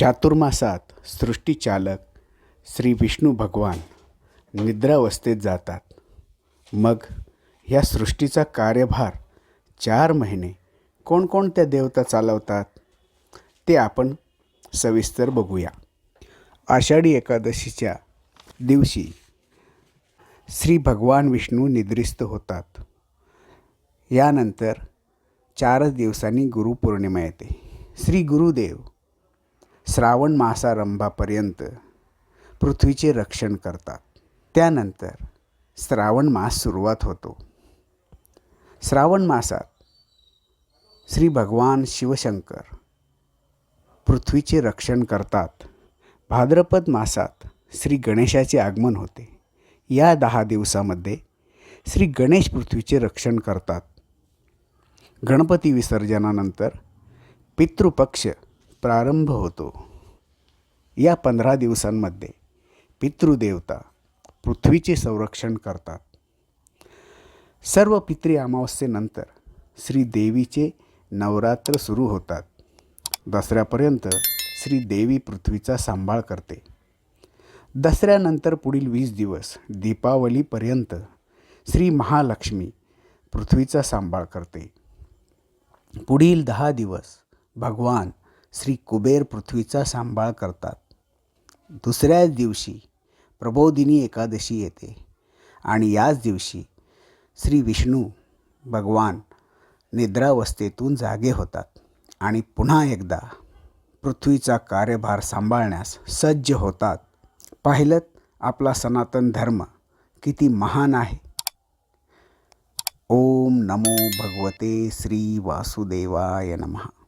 चातुर्मासात सृष्टीचालक श्री विष्णू भगवान निद्रावस्थेत जातात. मग ह्या सृष्टीचा कार्यभार चार महिने कोणकोणत्या देवता चालवतात ते आपण सविस्तर बघूया. आषाढी एकादशीच्या दिवशी श्री भगवान विष्णू निद्रिस्त होतात. यानंतर चारच दिवसांनी गुरुपौर्णिमा येते. श्री गुरुदेव श्रावण मासारंभापर्यंत पृथ्वीचे रक्षण करतात. त्यानंतर श्रावण मास सुरुवात होतो. श्रावण मासात श्री भगवान शिवशंकर पृथ्वीचे रक्षण करतात. भाद्रपद मासात श्री गणेशाचे आगमन होते. या दहा दिवसामध्ये श्री गणेश पृथ्वीचे रक्षण करतात. गणपती विसर्जनानंतर पितृपक्ष प्रारंभ होतो. या पंधरा दिवसांमध्ये पितृदेवता पृथ्वीचे संरक्षण करतात. सर्व पितृ अमावस्येनंतर श्री देवीचे नवरात्र सुरू होतात. दसऱ्यापर्यंत श्री देवी पृथ्वीचा सांभाळ करते. दसऱ्यानंतर पुढील वीस दिवस दीपावलीपर्यंत श्री महालक्ष्मी पृथ्वीचा सांभाळ करते. पुढील दहा दिवस भगवान श्री कुबेर पृथ्वीचा सांभाळ करतात. दुसऱ्याच दिवशी प्रबोधिनी एकादशी येते आणि याच दिवशी श्री विष्णू भगवान निद्रावस्थेतून जागे होतात आणि पुन्हा एकदा पृथ्वीचा कार्यभार सांभाळण्यास सज्ज होतात. पाहिलं आपला सनातन धर्म किती महान आहे. ओम नमो भगवते श्री वासुदेवाय नमः.